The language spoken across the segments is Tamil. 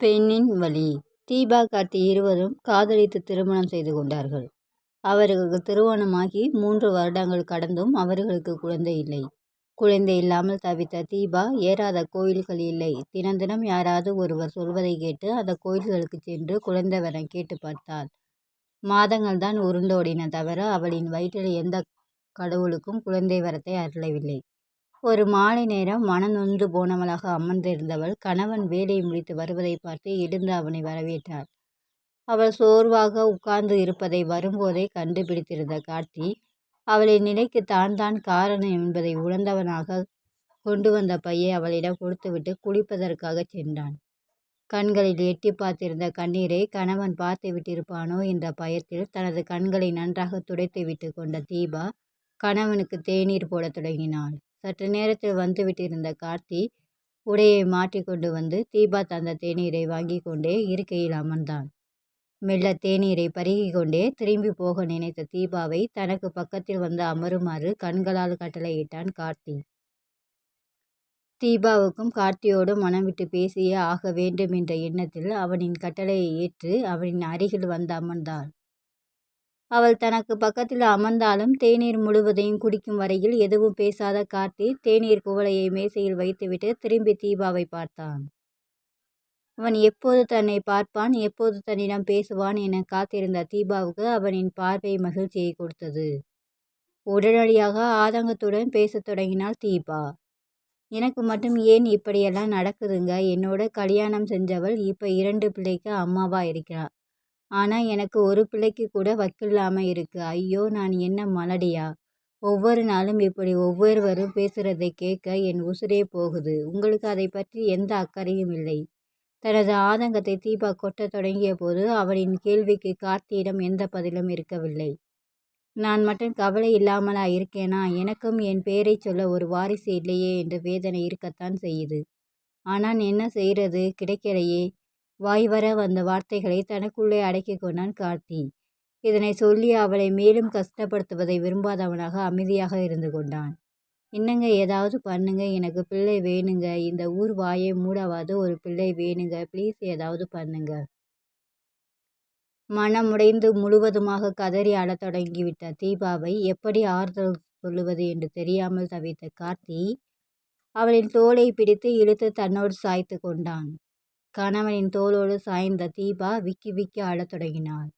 பெண்ணின் வழி தீபா கார்த்தி இருவரும் காதலித்து திருமணம் செய்து கொண்டார்கள். அவர்களுக்கு திருமணமாகி மூன்று வருடங்கள் கடந்தும் அவர்களுக்கு குழந்தை இல்லை. குழந்தை இல்லாமல் தவித்த தீபா ஏறாத கோயில்கள் இல்லை. தினம் தினம் யாராவது ஒருவர் சொல்வதை கேட்டு அந்த கோயில்களுக்கு சென்று குழந்தை வர கேட்டு பார்த்தாள். மாதங்கள் தான் உருண்டோடின தவிர அவளின் வயிற்றில் எந்த கடவுளுக்கும் குழந்தை வரத்தை அருளவில்லை. ஒரு மாலை நேரம் மனநொந்து போனவளாக அமர்ந்திருந்தவள் கணவன் வேலை முடித்து வருவதை பார்த்து எழுந்து அவனை வரவேற்றாள். அவள் சோர்வாக உட்கார்ந்து இருப்பதை வரும்போதே கண்டுபிடித்திருந்த கார்த்தி அவளின் நிலைக்கு தான் தான் காரணம் என்பதை உணர்ந்தவனாக கொண்டு வந்த பையை அவளிடம் கொடுத்துவிட்டு குளிப்பதற்காகச் சென்றான். கண்களில் எட்டிப் பார்த்திருந்த கண்ணீரை கணவன் பார்த்து விட்டிருப்பானோ என்ற பயத்தில் தனது கண்களை நன்றாக துடைத்து விட்டு கொண்ட தீபா கணவனுக்கு தேநீர் போடத் தொடங்கினாள். சற்று நேரத்தில் வந்துவிட்டிருந்த கார்த்தி உடையை மாற்றிக்கொண்டு வந்து தீபா தந்த தேநீரை வாங்கி கொண்டே இருக்கையில் அமர்ந்தான். மெல்ல தேநீரை பருகி கொண்டே திரும்பி போக நினைத்த தீபாவை தனக்கு பக்கத்தில் வந்து அமருமாறு கண்களால் கட்டளையிட்டான் கார்த்தி. தீபாவுக்கும் கார்த்தியோடு மனம் விட்டு பேசியே ஆக வேண்டும் என்ற எண்ணத்தில் அவனின் கட்டளையை ஏற்று அவனின் அருகில் வந்து அமர்ந்தாள். அவள் தனக்கு பக்கத்தில் அமர்ந்தாலும் தேநீர் முழுவதையும் குடிக்கும் வரையில் எதுவும் பேசாத கார்த்தி தேநீர் குவளையை மேசையில் வைத்துவிட்டு திரும்பி தீபாவை பார்த்தான். அவன் எப்போது தன்னை பார்ப்பான் எப்போது தன்னிடம் பேசுவான் என காத்திருந்த தீபாவுக்கு அவனின் பார்வை மகிழ்ச்சியை கொடுத்தது. உடனடியாக ஆதங்கத்துடன் பேசத் தொடங்கினாள் தீபா. எனக்கு மட்டும் ஏன் இப்படியெல்லாம் நடக்குதுங்க என்னோட கல்யாணம் செஞ்சவள் இப்போ இரண்டு பிள்ளைக்கு அம்மாவா இருக்கிறா. ஆனால் எனக்கு ஒரு பிள்ளைக்கு கூட வக்கில்லாமல் இருக்குது ஐயோ நான் என்ன மலடியா? ஒவ்வொரு நாளும் இப்படி ஒவ்வொருவரும் பேசுகிறதை கேட்க என் உசுரே போகுது. உங்களுக்கு அதை பற்றி எந்த அக்கறையும் இல்லை. தனது ஆதங்கத்தை தீபா கொட்டத் தொடங்கியபோது அவனின் கேள்விக்கு கார்த்தியிடம் எந்த பதிலும் இருக்கவில்லை. நான் மட்டும் கவலை இல்லாமலா இருக்கேனா? எனக்கும் என் பேரைச் சொல்ல ஒரு வாரிசு இல்லையே என்ற வேதனை இருக்கத்தான் செய்யுது. ஆனால் என்ன செய்கிறது கிடைக்கலையே. வாய்வர வந்த வார்த்தைகளை தனக்குள்ளே அடக்கிக் கொண்டான் கார்த்தி. இதனை சொல்லி அவளை மேலும் கஷ்டப்படுத்துவதை விரும்பாதவனாக அமைதியாக இருந்து கொண்டான். என்னங்க ஏதாவது பண்ணுங்க எனக்கு பிள்ளை வேணுங்க இந்த ஊர் வாயை மூடாவது ஒரு பிள்ளை வேணுங்க ப்ளீஸ் ஏதாவது பண்ணுங்க. மனமுடைந்து முழுவதுமாக கதறி அழத் தொடங்கிவிட்ட தீபாவை எப்படி ஆறுதல் சொல்லுவது என்று தெரியாமல் தவித்த கார்த்தி அவளின் தோலை பிடித்து இழுத்து தன்னோடு சாய்த்து கொண்டான். கணவனின் தோளோடு சாய்ந்த தீபா விக்கி விக்கி அழத் தொடங்கினாள்.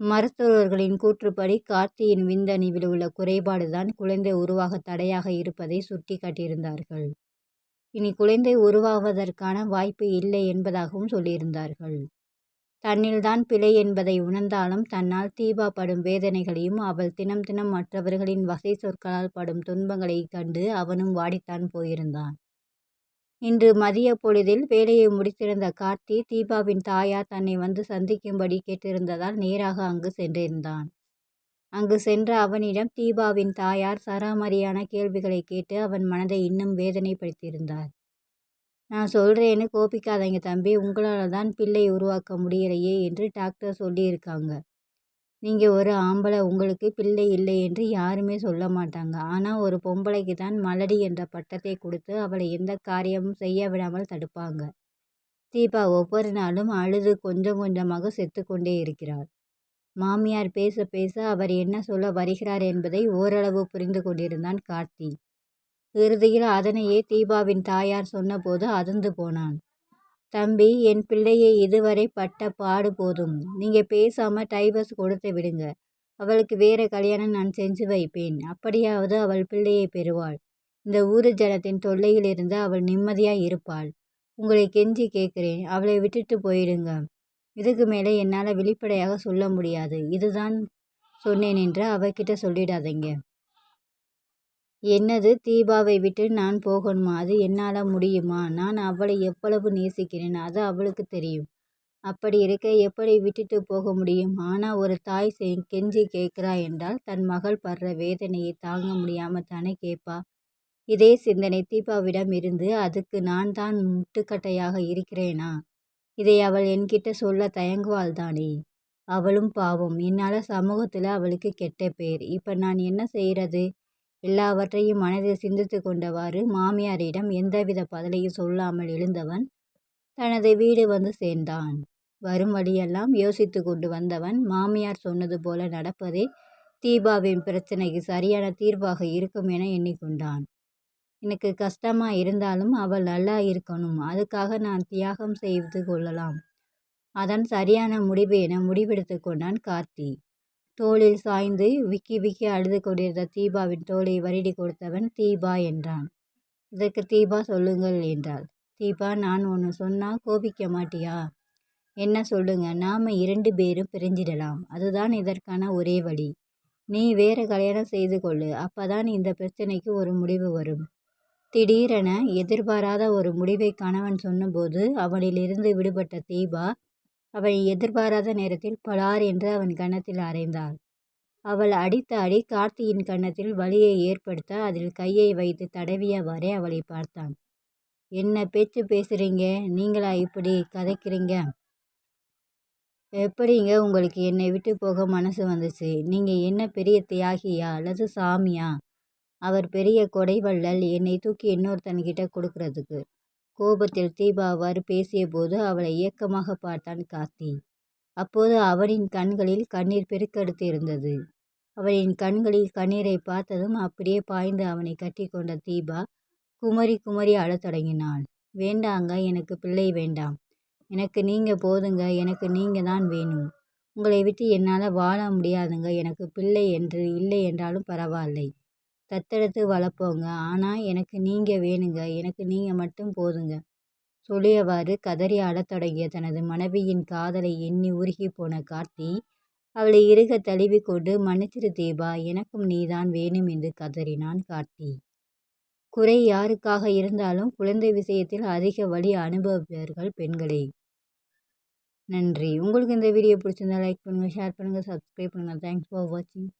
மருத்துவர்களின் கூற்றுப்படி கார்த்தியின் விந்தணுவில் உள்ள குறைபாடுதான் குழந்தை உருவாக தடையாக இருப்பதை சுட்டி காட்டியிருந்தார்கள். இனி குழந்தை உருவாவதற்கான வாய்ப்பு இல்லை என்பதாகவும் சொல்லியிருந்தார்கள். தன்னில்தான் பிழை என்பதை உணர்ந்தாலும் தன்னால் தீபா படும் வேதனைகளையும் அவள் தினம் தினம் மற்றவர்களின் வசை சொற்களால் படும் துன்பங்களைக் கண்டு அவனும் வாடித்தான் போயிருந்தான். இன்று மதிய பொழுதில் வேலையை முடித்திருந்த கார்த்தி தீபாவின் தாயார் தன்னை வந்து சந்திக்கும்படி கேட்டிருந்ததால் நேராக அங்கு சென்றிருந்தான். அங்கு சென்ற அவனிடம் தீபாவின் தாயார் சராமரியான கேள்விகளைக் கேட்டு அவன் மனதை இன்னும் வேதனைப்படுத்தியிருந்தார். நான் சொல்கிறேன்னு கோபிக்காதங்க தம்பி உங்களால் தான் பிள்ளை உருவாக்க முடியலையே என்று டாக்டர் சொல்லியிருக்காங்க. நீங்கள் ஒரு ஆம்பளை உங்களுக்கு பிள்ளை இல்லை என்று யாருமே சொல்ல மாட்டாங்க. ஆனால் ஒரு பொம்பளைக்கு தான் மலடி என்ற பட்டத்தை கொடுத்து அவளை எந்த காரியமும் செய்ய விடாமல் தடுப்பாங்க. தீபா ஒவ்வொரு நாளும் அழுது கொஞ்சம் கொஞ்சமாக செத்துக்கொண்டே இருக்கிறார் இருக்கிறாள். மாமியார் பேச பேச அவர் என்ன சொல்ல வருகிறார் என்பதை ஓரளவு புரிந்து கொண்டிருந்தான் கார்த்தி. இறுதியில் அதனையே தீபாவின் தாயார் சொன்னபோது அதிர்ந்து போனான். தம்பி என் பிள்ளையை இதுவரை பட்ட பாடு போதும். நீங்கள் பேசாமல் டைவர்ஸ் கொடுத்து விடுங்க. அவளுக்கு வேற கல்யாணம் நான் செஞ்சு வைப்பேன். அப்படியாவது அவள் பிள்ளையை பெறுவாள். இந்த ஊரு ஜனத்தின் தொல்லையிலிருந்து அவள் நிம்மதியாக இருப்பாள். உங்களை கெஞ்சி கேட்குறேன் அவளை விட்டுட்டு போயிடுங்க. இதுக்கு மேலே என்னால் வெளிப்படையாக சொல்ல முடியாது. இதுதான் சொன்னேன் என்று அவகிட்ட சொல்லிடாதீங்க. என்னது தீபாவை விட்டு நான் போகணுமா அது என்னால் முடியுமா? நான் அவளை எவ்வளவு நேசிக்கிறேன் அது அவளுக்கு தெரியும். அப்படி இருக்க எப்படி விட்டுட்டு போக முடியும்? ஆனால் ஒரு தாய் கெஞ்சி கேட்குறா என்றால் தன் மகள் படுற வேதனையை தாங்க முடியாமல் தானே கேட்பா. இதே சிந்தனை தீபாவிடம் இருந்து அதுக்கு நான் தான் முட்டுக்கட்டையாக இருக்கிறேனா? இதை அவள் என்கிட்ட சொல்ல தயங்குவாள் தானே? அவளும் பாவம். என்னால் சமூகத்தில் அவளுக்கு கெட்ட பேர். இப்போ நான் என்ன செய்கிறது எல்லாவற்றையும் மனதில் சிந்தித்துக் கொண்டவாறு மாமியாரிடம் எந்தவித பதிலையும் சொல்லாமல் எழுந்தவன் தனது வீடு வந்து சேர்ந்தான். வரும் வழியெல்லாம் யோசித்து கொண்டு வந்தவன் மாமியார் சொன்னது போல நடப்பதே தீபாவின் பிரச்சனைக்கு சரியான தீர்வாக இருக்கும் என எண்ணிக்கொண்டான். எனக்கு கஷ்டமா இருந்தாலும் அவள் நல்லா இருக்கணும். அதுக்காக நான் தியாகம் செய்து கொள்ளலாம். அதன் சரியான முடிவு என முடிவெடுத்து கொண்டான் கார்த்தி. தோளில் சாய்ந்து விக்கி விக்கி அழுது கொண்டிருந்த தீபாவின் தோளை வருடி கொடுத்தவன் தீபா என்றான். இதற்கு தீபா சொல்லுங்கள் என்றாள். தீபா நான் ஒன்று சொன்னால் கோபிக்க மாட்டியா? என்ன சொல்லுங்க நாம் இரண்டு பேரும் பிரிஞ்சிடலாம். அதுதான் இதற்கான ஒரே வழி. நீ வேற கல்யாணம் செய்து கொள்ளு. அப்பதான் இந்த பிரச்சனைக்கு ஒரு முடிவு வரும். திடீரென எதிர்பாராத ஒரு முடிவை கணவன் சொன்னபோது அவனிலிருந்து விடுபட்ட தீபா அவள் எதிர்பாராத நேரத்தில் பலார் என்று அவன் கன்னத்தில் அறைந்தாள். அவள் அடித்த அடி கார்த்தியின் கன்னத்தில் வலியை ஏற்படுத்த அதில் கையை வைத்து தடவியவாறே அவளை பார்த்தான். என்ன பேச்சு பேசுறீங்க? நீங்களா இப்படி கதைக்கிறீங்க? எப்படிங்க உங்களுக்கு என்னை விட்டு போக மனசு வந்துச்சு? நீங்கள் என்ன பெரிய தியாகியா அல்லது சாமியா? அவர் பெரிய கொடைவள்ளல் என்னை தூக்கி இன்னொருத்தன்கிட்ட கொடுக்கறதுக்கு. கோபத்தில் தீபா அவ்வாறு பேசியபோது அவளை ஏக்கமாக பார்த்தான் கார்த்தி. அப்போது அவனின் கண்களில் கண்ணீர் பெருக்கெடுத்து இருந்தது. அவளின் கண்களில் கண்ணீரை பார்த்ததும் அப்படியே பாய்ந்து அவனை கட்டிக்கொண்ட தீபா குமரி குமரி அழத் தொடங்கினாள். வேண்டாங்க எனக்கு பிள்ளை வேண்டாம். எனக்கு நீங்கள் போதுங்க எனக்கு நீங்கள் தான் வேணும். உங்களை விட்டு என்னால் வாழ முடியாதுங்க எனக்கு பிள்ளை என்று இல்லை என்றாலும் பரவாயில்லை. தத்தெடுத்து வளர்ப்போங்க. ஆனால் எனக்கு நீங்கள் வேணுங்க எனக்கு நீங்கள் மட்டும் போதுங்க. சொல்லியவாறு கதறி அழத் தொடங்கிய தனது மனைவியின் காதலை எண்ணி உருகிப்போன கார்த்தி அவளை இறுகத் தழுவிக்கொண்டு மன்னிச்சிரு தீபா எனக்கும் நீதான் வேணும் என்று கதறினான் கார்த்தி. குறை யாருக்காக இருந்தாலும் குழந்தை விஷயத்தில் அதிக வழி அனுபவிப்பார்கள் பெண்களே. நன்றி. உங்களுக்கு இந்த வீடியோ பிடிச்சிருந்தா லைக் பண்ணுங்கள் ஷேர் பண்ணுங்கள் சப்ஸ்கிரைப் பண்ணுங்கள் தேங்க்ஸ் ஃபார் வாட்சிங்.